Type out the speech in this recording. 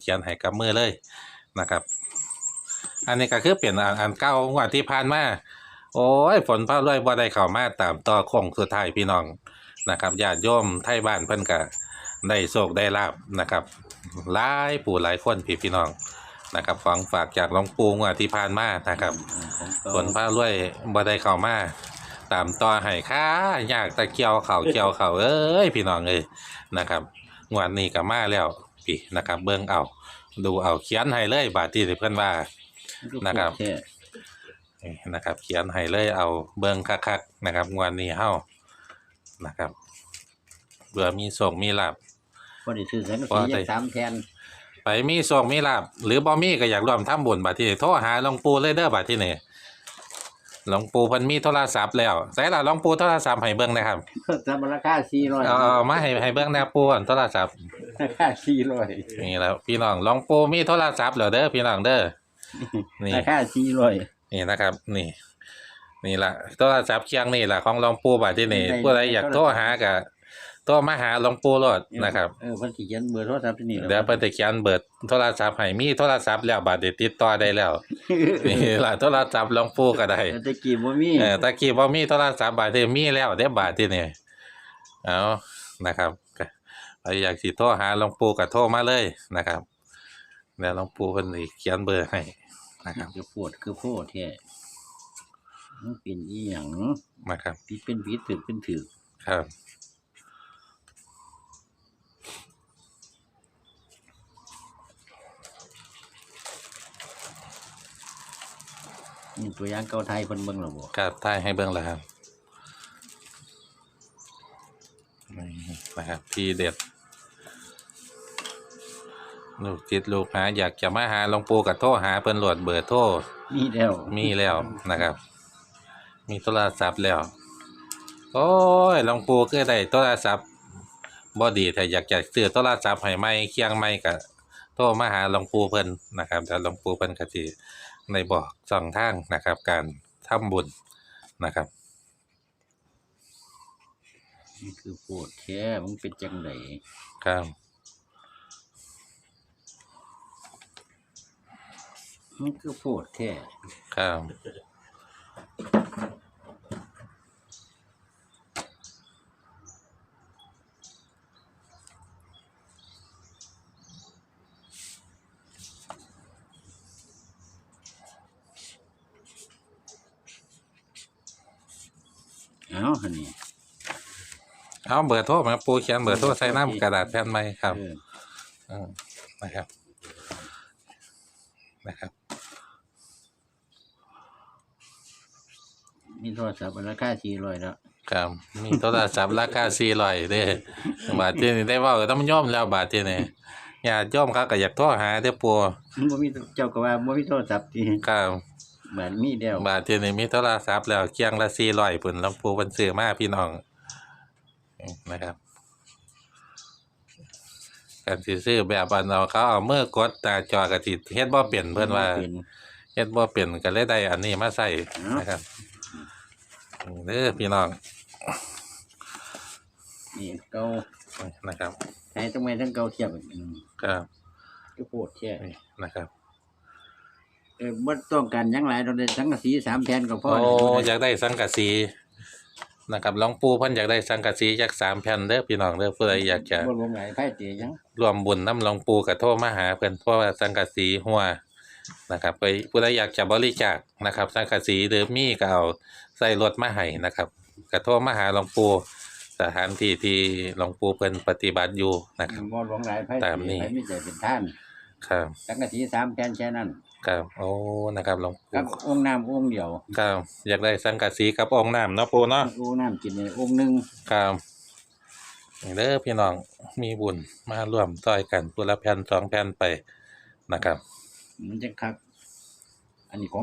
เขียนให้กับมือเลยนะครับ อันนี้ก็คือเปลี่ยนอันอันเก่างวดที่ผ่านมาโอ้ยฝนฟ้ารวยบ่ได้เข้ามาตามต่อคงสุดท้ายพี่น้องนะครับญาติโยมไทยบ้านเพิ่นก็ได้โชคได้ลาบนะครับหลายปู่หลายคนพี่พี่น้องนะครับของฝากจากหลวงปู่งวดที่ผ่านมานะครับฝนฟ้ารวยบ่ได้เข้ามาตามต่อให้ค่ายากตะเกียวเข่าเกียวเข่าเอ้ยพี่น้องเอ้ยนะครับงวดนี้ก็มาแล้ว พี่นะครับ เบิ่งเอา ดูเอาเขียนให้เลยบาดที่เพิ่นว่า นะครับ นี่นะครับ เขียนให้เลยเอาเบิ่งคักๆนะครับงวดนี้เฮานะครับเบื่อมีส่งมีลาบพอได้ซื้อสังกะพอสีได้อย่างสามแทนไปมีส่งมีลาบหรือบ่มีก็อยากร่วมทำบุญบาดที่นี่โทรหาหลวงปู่เลยเด้อบาดที่นี่หลวงปู่เพิ่นมีโทรศัพท์แล้วใส่ละหลวงปู่โทรศัพท์ให้เบิ่งนะครับสามราคาสี่ร้อยเอาเอามาให้ให้เบิ่งแนวปู่อันโทรศัพท์ ราคาสี่ร้อยนี่แล้วพี่น้องหลวงปู่มีโทรศัพท์แล้วเด้อพี่น้องเด้อนี่ ราคาสี่ร้อย นี่นะครับ นี่ นี่ละโทรศัพท์เครื่องนี่แหละของหลวงปู่บาดที่นี่ผู้ใดอยากโทรหาก็โทรมาหาหลวงปู่โลดนะครับ เออเพิ่นสิเขียนเบอร์โทรศัพท์ที่นี่เดี๋ยวเพิ่นจะเขียนเบิดโทรศัพท์ให้มีโทรศัพท์แล้วบาดนี้ติดต่อได้แล้ว นี่ล่ะโทรศัพท์หลวงปู่ก็ได้ แต่ตะกี้บ่มีเออตะกี้บ่มีโทรศัพท์บาดนี้มีแล้วเด้บาดที่นี่เอานะครับก็ ใครอยากสิโทรหาหลวงปู่ก็โทรมาเลยนะครับเดี๋ยวหลวงปู่เพิ่นสิเขียนเบอร์ให้นะครับคือปวดคือโพดแท้มันเป็นอีหยังนะครับผิดเป็นผิดถูกเป็นถูกครับนี่ตัวอย่างเก่าไทยเพิ่นเบิ่งแล้วบ่ครับถ่ายให้เบิ่งแล้วครับ นี่นะครับที่เด็ด ลูกจิตลูกหา อยากจะมาหาหลวงปู่กับโทรหาเพิ่นโหลดเบอร์โทรมีแล้ว มีแล้วนะครับ มีโทรศัพท์แล้ว โอ้ยหลวงปู่คือได้โทรศัพท์บ่ดีแต่อยากจะซื้อโทรศัพท์ให้ใหม่เคียงใหม่ก็โทรมาหาหลวงปู่เพิ่นนะครับแล้วหลวงปู่เพิ่นก็สิได้บอกช่องทางนะครับ การทำบุญนะครับ นี่คือปวดแท้มันเป็นจังไดครับมันคือปวดแท้ครับเอ้าหั่นนี่ เอาเบอร์โทรมาปูเขียนเบอร์โทรใส่น้ำกระดาษแผ่นใหม่ครับเอออืมนะครับ นะครับ มีโทรศัพท์ราคา400แล้วครับ มีโทรศัพท์ราคาสี่ร้อยเด้บาทที่นี่ได้เว่าต้องย่อมแล้วบาทที่นี่อย่าติย่อมเขาก็อยากโทรหาเด้อปัวบ่มีเจ้าก็ว่าบ่มีโทรศัพท์ที่ครับบ้านมีแล้วบาทที่นี่มีโทรศัพท์แล้วเคียงละสี่ร้อยปุ่นลำพูบันซื้อมาพี่น้อง นะครับกันสิซื้อแบบอันเอาเขาเอามือกดตาจอกระติเฮ็ดบ่เปลี่ยนเพิ่นว่าเป็นเฮ็ดบ่เปลี่ยนก็เลยได้อันนี้มาใส่อ๋อนะครับเด้อพี่น้องนี่เก่านะครับใช้ต้องไม่ทั้งเก่าเทียบกันอืมครับคือปวดแท้นี่นะครับเออบ่ต้องการหยังหลายเราได้สังกะสีสามแผ่นก็พอโอ้แล้วอยากได้สังกะสี นะครับหลวงปู่เพิ่นอยากได้สังกะสีจากสามแผ่นเด้อพี่น้องเด้อผู้ใดอยากจะบ่รวมหลายไผเตียหยังร่วมบุญน้ำหลวงปู่ก็โทรมาหาเพิ่นเพราะว่าสังกะสีหัวนะครับไปผู้ใดอยากจะบริจาคนะครับ สังกะสีหรือมีก็เอาใส่รถมาให้นะครับก็โทรมาหาหลวงปู่สถานที่ที่หลวงปู่เพิ่นปฏิบัติอยู่นะครับบ่รวมหลายไผตามนี้ไผมีใจเป็นท่านครับสังกะสีสามแผ่นแค่นั้น ครับโอ้นะครับหลวงกัปู่บองค์น้ำองค์เดียวครับอยากได้สังกะสีกับองค์น้ำเนาะปู่เนาะองค์น้ำกินในองค์หนึงครับนี่เด้อพี่น้องมีบุญมาร่วมต้อยกันผู้ละแผ่นสองแผ่นไปนะครับ มันจังคักอันนี้ของ